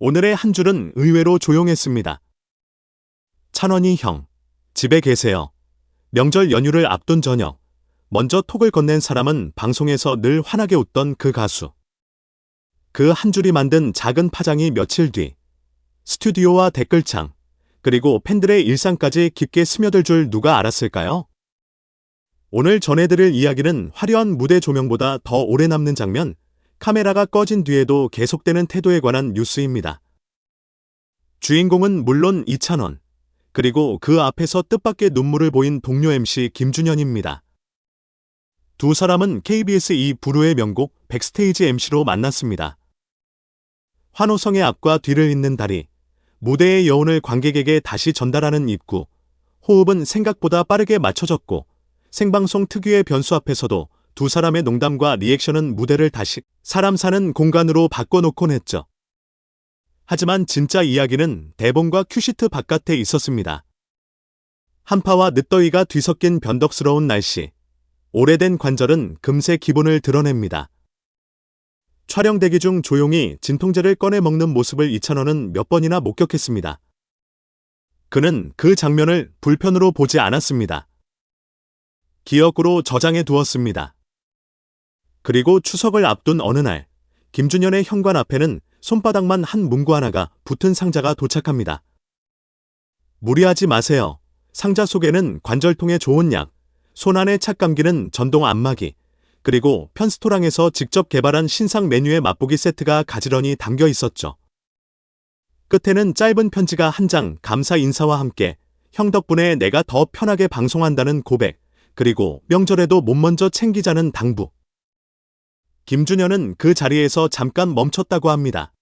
오늘의 한 줄은 의외로 조용했습니다. 찬원이 형, 집에 계세요. 명절 연휴를 앞둔 저녁, 먼저 톡을 건넨 사람은 방송에서 늘 환하게 웃던 그 가수. 그 한 줄이 만든 작은 파장이 며칠 뒤, 스튜디오와 댓글창, 그리고 팬들의 일상까지 깊게 스며들 줄 누가 알았을까요? 오늘 전해드릴 이야기는 화려한 무대 조명보다 더 오래 남는 장면, 카메라가 꺼진 뒤에도 계속되는 태도에 관한 뉴스입니다. 주인공은 물론 이찬원, 그리고 그 앞에서 뜻밖의 눈물을 보인 동료 MC 김준현입니다. 두 사람은 KBS 이 부르의 명곡 백스테이지 MC로 만났습니다. 환호성의 앞과 뒤를 잇는 다리, 무대의 여운을 관객에게 다시 전달하는 입구, 호흡은 생각보다 빠르게 맞춰졌고, 생방송 특유의 변수 앞에서도 두 사람의 농담과 리액션은 무대를 다시 사람 사는 공간으로 바꿔놓곤 했죠. 하지만 진짜 이야기는 대본과 큐시트 바깥에 있었습니다. 한파와 늦더위가 뒤섞인 변덕스러운 날씨, 오래된 관절은 금세 기본을 드러냅니다. 촬영 대기 중 조용히 진통제를 꺼내 먹는 모습을 이찬원은 몇 번이나 목격했습니다. 그는 그 장면을 불편으로 보지 않았습니다. 기억으로 저장해 두었습니다. 그리고 추석을 앞둔 어느 날, 김준현의 현관 앞에는 손바닥만 한 문구 하나가 붙은 상자가 도착합니다. 무리하지 마세요. 상자 속에는 관절통에 좋은 약, 손안에 착 감기는 전동 안마기, 그리고 편스토랑에서 직접 개발한 신상 메뉴의 맛보기 세트가 가지런히 담겨 있었죠. 끝에는 짧은 편지가 한 장 감사 인사와 함께 형 덕분에 내가 더 편하게 방송한다는 고백, 그리고 명절에도 못 먼저 챙기자는 당부. 김준현은 그 자리에서 잠깐 멈췄다고 합니다.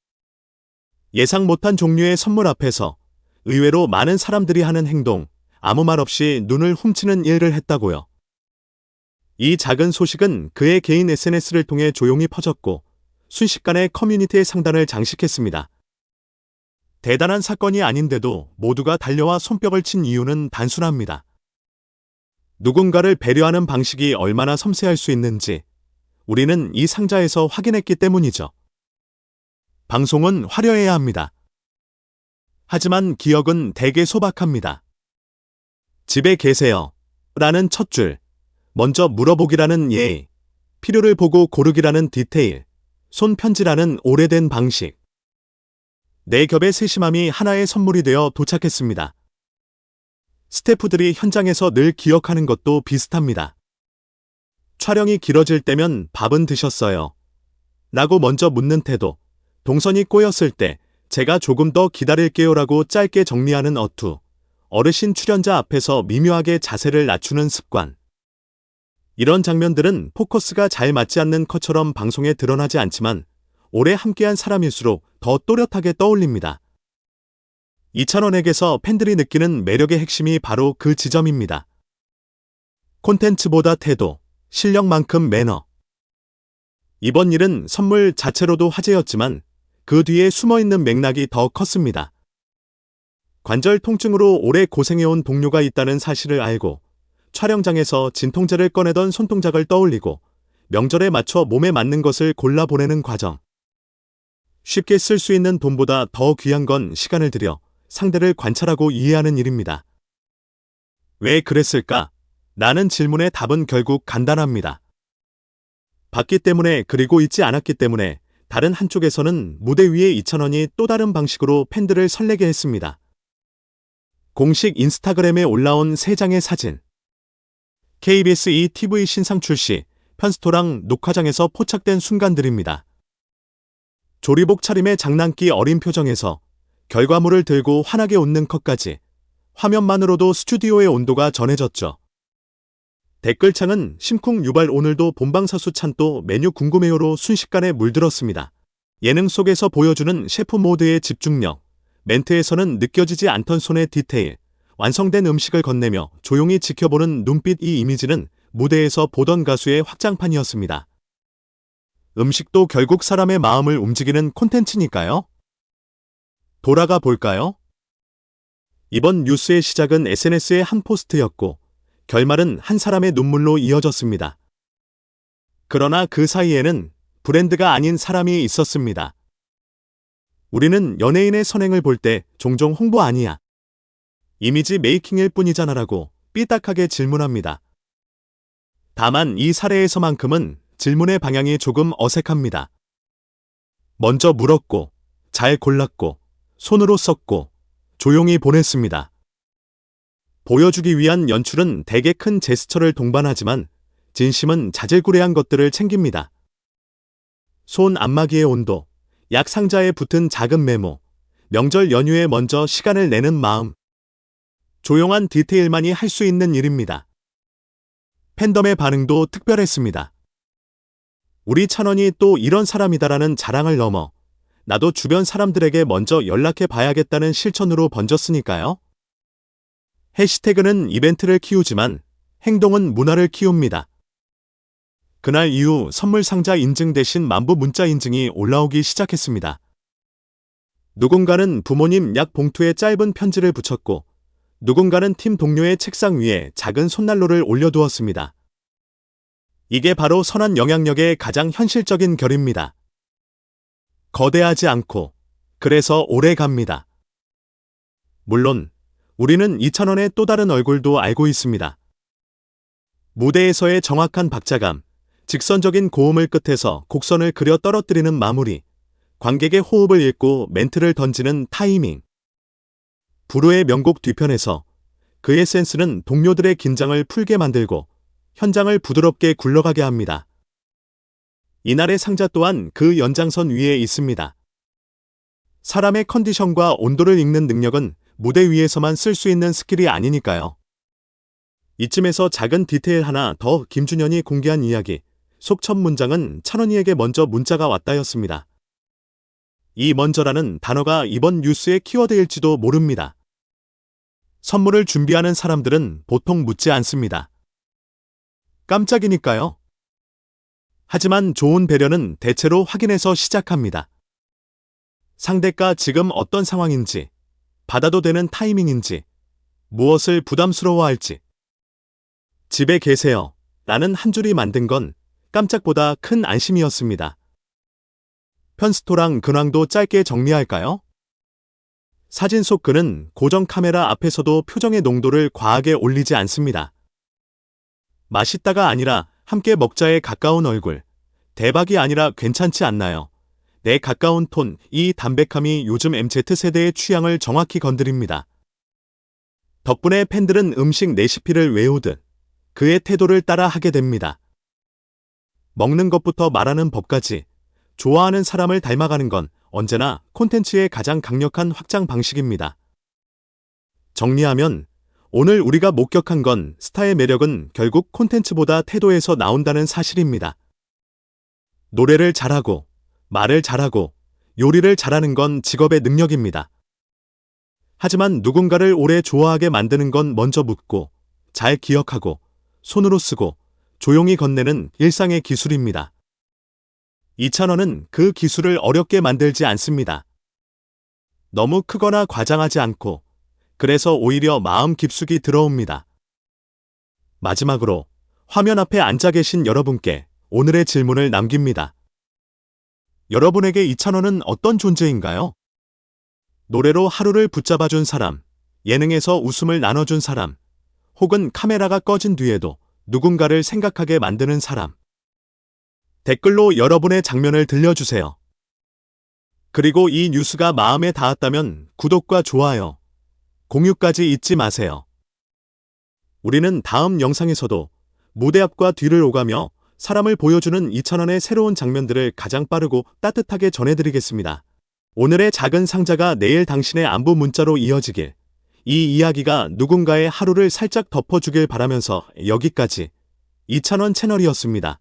예상 못한 종류의 선물 앞에서 의외로 많은 사람들이 하는 행동, 아무 말 없이 눈을 훔치는 일을 했다고요. 이 작은 소식은 그의 개인 SNS를 통해 조용히 퍼졌고 순식간에 커뮤니티의 상단을 장식했습니다. 대단한 사건이 아닌데도 모두가 달려와 손뼉을 친 이유는 단순합니다. 누군가를 배려하는 방식이 얼마나 섬세할 수 있는지 우리는 이 상자에서 확인했기 때문이죠. 방송은 화려해야 합니다. 하지만 기억은 대개 소박합니다. 집에 계세요. 라는 첫 줄. 먼저 물어보기라는 예의. 필요를 보고 고르기라는 디테일. 손편지라는 오래된 방식. 내 겹의 세심함이 하나의 선물이 되어 도착했습니다. 스태프들이 현장에서 늘 기억하는 것도 비슷합니다. 촬영이 길어질 때면 밥은 드셨어요. 라고 먼저 묻는 태도. 동선이 꼬였을 때 제가 조금 더 기다릴게요라고 짧게 정리하는 어투. 어르신 출연자 앞에서 미묘하게 자세를 낮추는 습관. 이런 장면들은 포커스가 잘 맞지 않는 컷처럼 방송에 드러나지 않지만 오래 함께한 사람일수록 더 또렷하게 떠올립니다. 이찬원에게서 팬들이 느끼는 매력의 핵심이 바로 그 지점입니다. 콘텐츠보다 태도, 실력만큼 매너. 이번 일은 선물 자체로도 화제였지만 그 뒤에 숨어 있는 맥락이 더 컸습니다. 관절 통증으로 오래 고생해온 동료가 있다는 사실을 알고 촬영장에서 진통제를 꺼내던 손동작을 떠올리고 명절에 맞춰 몸에 맞는 것을 골라 보내는 과정. 쉽게 쓸 수 있는 돈보다 더 귀한 건 시간을 들여 상대를 관찰하고 이해하는 일입니다. 왜 그랬을까? 라는 질문의 답은 결국 간단합니다. 봤기 때문에 그리고 있지 않았기 때문에 다른 한쪽에서는 무대 위에 이찬원이 또 다른 방식으로 팬들을 설레게 했습니다. 공식 인스타그램에 올라온 세 장의 사진. KBS ETV 신상 출시, 편스토랑 녹화장에서 포착된 순간들입니다. 조리복 차림의 장난기 어린 표정에서 결과물을 들고 환하게 웃는 컷까지 화면만으로도 스튜디오의 온도가 전해졌죠. 댓글창은 심쿵 유발 오늘도 본방사수 찬또 메뉴 궁금해요로 순식간에 물들었습니다. 예능 속에서 보여주는 셰프 모드의 집중력, 멘트에서는 느껴지지 않던 손의 디테일, 완성된 음식을 건네며 조용히 지켜보는 눈빛 이 이미지는 무대에서 보던 가수의 확장판이었습니다. 음식도 결국 사람의 마음을 움직이는 콘텐츠니까요. 돌아가 볼까요? 이번 뉴스의 시작은 SNS의 한 포스트였고, 결말은 한 사람의 눈물로 이어졌습니다. 그러나 그 사이에는 브랜드가 아닌 사람이 있었습니다. 우리는 연예인의 선행을 볼 때 종종 홍보 아니야. 이미지 메이킹일 뿐이잖아라고 삐딱하게 질문합니다. 다만 이 사례에서만큼은 질문의 방향이 조금 어색합니다. 먼저 물었고, 잘 골랐고, 손으로 썼고, 조용히 보냈습니다. 보여주기 위한 연출은 대개 큰 제스처를 동반하지만 진심은 자질구레한 것들을 챙깁니다. 손 안마기의 온도, 약 상자에 붙은 작은 메모, 명절 연휴에 먼저 시간을 내는 마음. 조용한 디테일만이 할 수 있는 일입니다. 팬덤의 반응도 특별했습니다. 우리 찬원이 또 이런 사람이다라는 자랑을 넘어 나도 주변 사람들에게 먼저 연락해 봐야겠다는 실천으로 번졌으니까요. 해시태그는 이벤트를 키우지만 행동은 문화를 키웁니다. 그날 이후 선물 상자 인증 대신 만부 문자 인증이 올라오기 시작했습니다. 누군가는 부모님 약 봉투에 짧은 편지를 붙였고 누군가는 팀 동료의 책상 위에 작은 손난로를 올려두었습니다. 이게 바로 선한 영향력의 가장 현실적인 결입니다. 거대하지 않고 그래서 오래 갑니다. 물론 우리는 이찬원의 또 다른 얼굴도 알고 있습니다. 무대에서의 정확한 박자감, 직선적인 고음을 끝에서 곡선을 그려 떨어뜨리는 마무리, 관객의 호흡을 읽고 멘트를 던지는 타이밍. 불후의 명곡 뒤편에서 그의 센스는 동료들의 긴장을 풀게 만들고 현장을 부드럽게 굴러가게 합니다. 이날의 상자 또한 그 연장선 위에 있습니다. 사람의 컨디션과 온도를 읽는 능력은 무대 위에서만 쓸 수 있는 스킬이 아니니까요. 이쯤에서 작은 디테일 하나 더 김준현이 공개한 이야기. 속첫 문장은 찬원이에게 먼저 문자가 왔다였습니다. 이 먼저라는 단어가 이번 뉴스의 키워드일지도 모릅니다. 선물을 준비하는 사람들은 보통 묻지 않습니다. 깜짝이니까요. 하지만 좋은 배려는 대체로 확인해서 시작합니다. 상대가 지금 어떤 상황인지, 받아도 되는 타이밍인지, 무엇을 부담스러워할지. 집에 계세요. 라는 한 줄이 만든 건 깜짝보다 큰 안심이었습니다. 편스토랑 근황도 짧게 정리할까요? 사진 속 그는 고정 카메라 앞에서도 표정의 농도를 과하게 올리지 않습니다. 맛있다가 아니라 함께 먹자에 가까운 얼굴. 대박이 아니라 괜찮지 않나요? 내 가까운 톤, 이 담백함이 요즘 MZ세대의 취향을 정확히 건드립니다. 덕분에 팬들은 음식 레시피를 외우듯 그의 태도를 따라 하게 됩니다. 먹는 것부터 말하는 법까지 좋아하는 사람을 닮아가는 건 언제나 콘텐츠의 가장 강력한 확장 방식입니다. 정리하면 오늘 우리가 목격한 건 스타의 매력은 결국 콘텐츠보다 태도에서 나온다는 사실입니다. 노래를 잘하고, 말을 잘하고, 요리를 잘하는 건 직업의 능력입니다. 하지만 누군가를 오래 좋아하게 만드는 건 먼저 묻고, 잘 기억하고, 손으로 쓰고, 조용히 건네는 일상의 기술입니다. 이찬원은 그 기술을 어렵게 만들지 않습니다. 너무 크거나 과장하지 않고, 그래서 오히려 마음 깊숙이 들어옵니다. 마지막으로 화면 앞에 앉아 계신 여러분께 오늘의 질문을 남깁니다. 여러분에게 이찬원은 어떤 존재인가요? 노래로 하루를 붙잡아준 사람, 예능에서 웃음을 나눠준 사람, 혹은 카메라가 꺼진 뒤에도 누군가를 생각하게 만드는 사람. 댓글로 여러분의 장면을 들려주세요. 그리고 이 뉴스가 마음에 닿았다면 구독과 좋아요, 공유까지 잊지 마세요. 우리는 다음 영상에서도 무대 앞과 뒤를 오가며 사람을 보여주는 이찬원의 새로운 장면들을 가장 빠르고 따뜻하게 전해드리겠습니다. 오늘의 작은 상자가 내일 당신의 안부 문자로 이어지길. 이 이야기가 누군가의 하루를 살짝 덮어주길 바라면서 여기까지 이찬원 채널이었습니다.